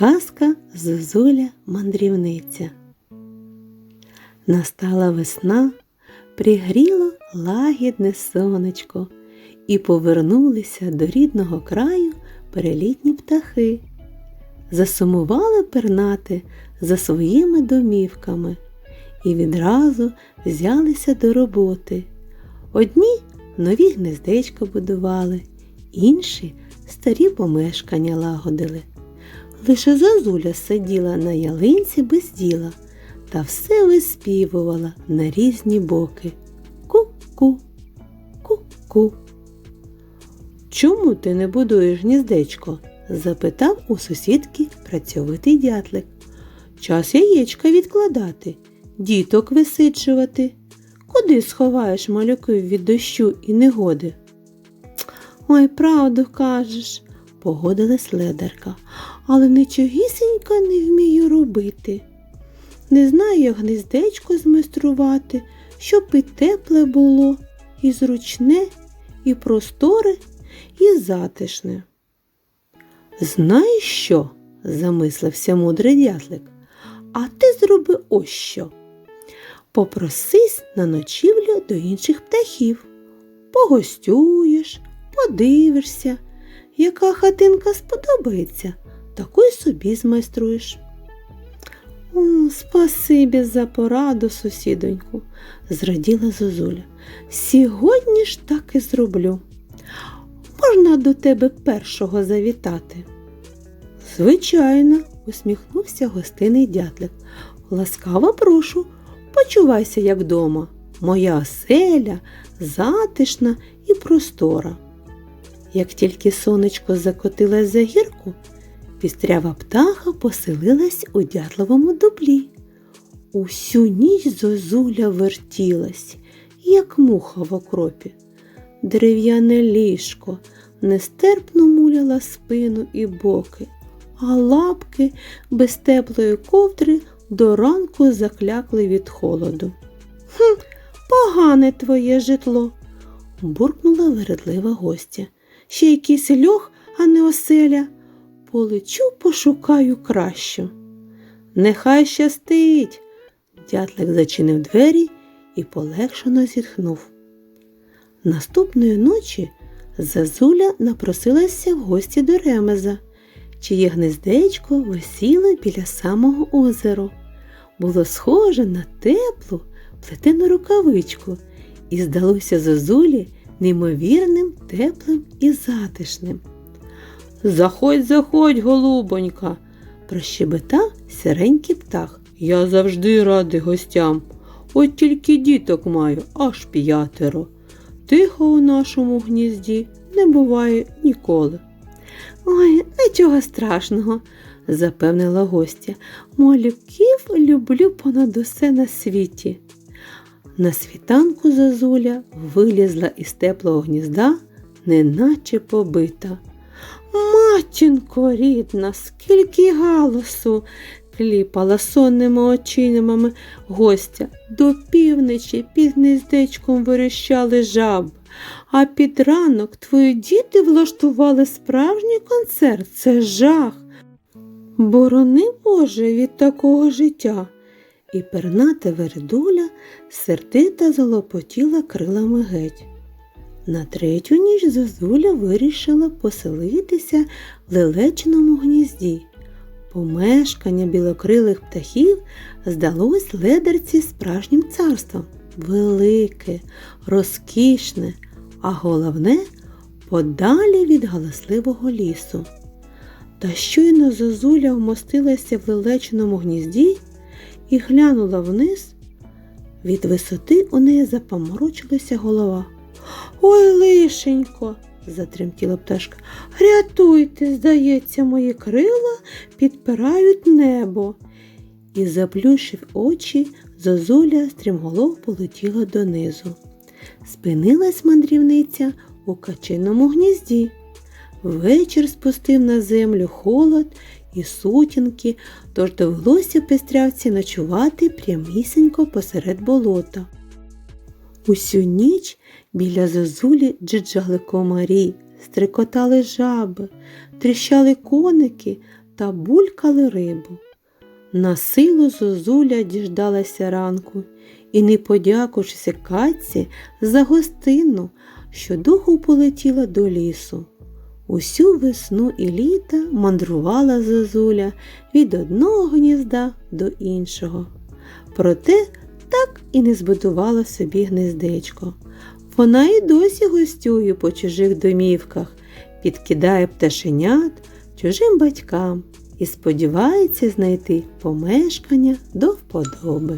Казка Зозуля мандрівниця. Настала весна, пригріло лагідне сонечко, і повернулися до рідного краю перелітні птахи. Засумували пернати за своїми домівками і відразу взялися до роботи. Одні нові гнездечка будували, інші старі помешкання лагодили. Лише зозуля сиділа на ялинці без діла та все виспівувала на різні боки. Ку-ку, ку-ку. Чому ти не будуєш гніздечко? запитав у сусідки працьовитий дятлик. Час яєчка відкладати, діток висиджувати. Куди сховаєш малюків від дощу і негоди? Ой, правду кажеш, погодилась ледарка, але нічогісінько не вмію робити. Не знаю, як гнездечко змайструвати, щоб і тепле було, і зручне, і просторе, і затишне. Знаєш що? замислився мудрий дятлик. А ти зроби ось що. Попросись на ночівлю до інших птахів. Погостюєш, подивишся, яка хатинка сподобається, таку й собі змайструєш. О, спасибі за пораду, сусідоньку, зраділа Зозуля. Сьогодні ж так і зроблю. Можна до тебе першого завітати? Звичайно, усміхнувся гостиний дятлик. Ласкаво прошу, почувайся, як дома. Моя оселя затишна і простора. Як тільки сонечко закотилось за гірку, пістрява птаха поселилась у дятловому дуплі. Усю ніч зозуля вертілась, як муха в окропі. Дерев'яне ліжко нестерпно муляла спину і боки, а лапки без теплої ковдри до ранку заклякли від холоду. Хм, погане твоє житло, буркнула вередлива гостя. Ще якийсь льох, а не оселя. Полечу, пошукаю кращу. Нехай щастить. Дятлик зачинив двері і полегшено зітхнув. Наступної ночі Зазуля напросилася в гості до Ремеза, чиє гнездечко висіло біля самого озеру. Було схоже на теплу плетену рукавичку і здалося Зозулі неймовірним, теплим і затишним. Заходь, заходь, голубонька, прощебетав сіренький птах. Я завжди радий гостям. От тільки діток маю, аж п'ятеро. Тихо у нашому гнізді не буває ніколи. Ой, нічого страшного, запевнила гостя. Малюків люблю понад усе на світі. На світанку зозуля вилізла із теплого гнізда, неначе побита. Матінко рідна, скільки галасу, кліпала сонними очинами гостя. До півночі під гнездечком вирощали жаб, а під ранок твої діти влаштували справжній концерт. Це жах. Борони Боже від такого життя. І перната вередуля сердито залопотіла крилами геть. На третю ніч Зозуля вирішила поселитися в лелечиному гнізді. Помешкання білокрилих птахів здалось ледерці справжнім царством велике, розкішне, а головне подалі від галасливого лісу. Та щойно Зозуля вмостилася в лелечиному гнізді і глянула вниз. Від висоти у неї запоморочилася голова. Ой, лишенько, затремтіла пташка. Рятуйте, здається, мої крила підпирають небо. І, заплющив очі, зозуля стрімголов полетіла донизу. Спинилась мандрівниця у качиному гнізді. Вечір спустив на землю холод і сутінки, тож довелося пестрявці ночувати прямісінько посеред болота. Усю ніч біля зозулі джиджали комарі, стрикотали жаби, тріщали коники та булькали рибу. На силу зозуля діждалася ранку і, не подякувавши катці за гостину, щодуху полетіла до лісу. Усю весну і літа мандрувала зозуля від одного гнізда до іншого. Проте так і не збудувала собі гнездечко. Вона і досі гостює по чужих домівках, підкидає пташенят чужим батькам і сподівається знайти помешкання до вподоби.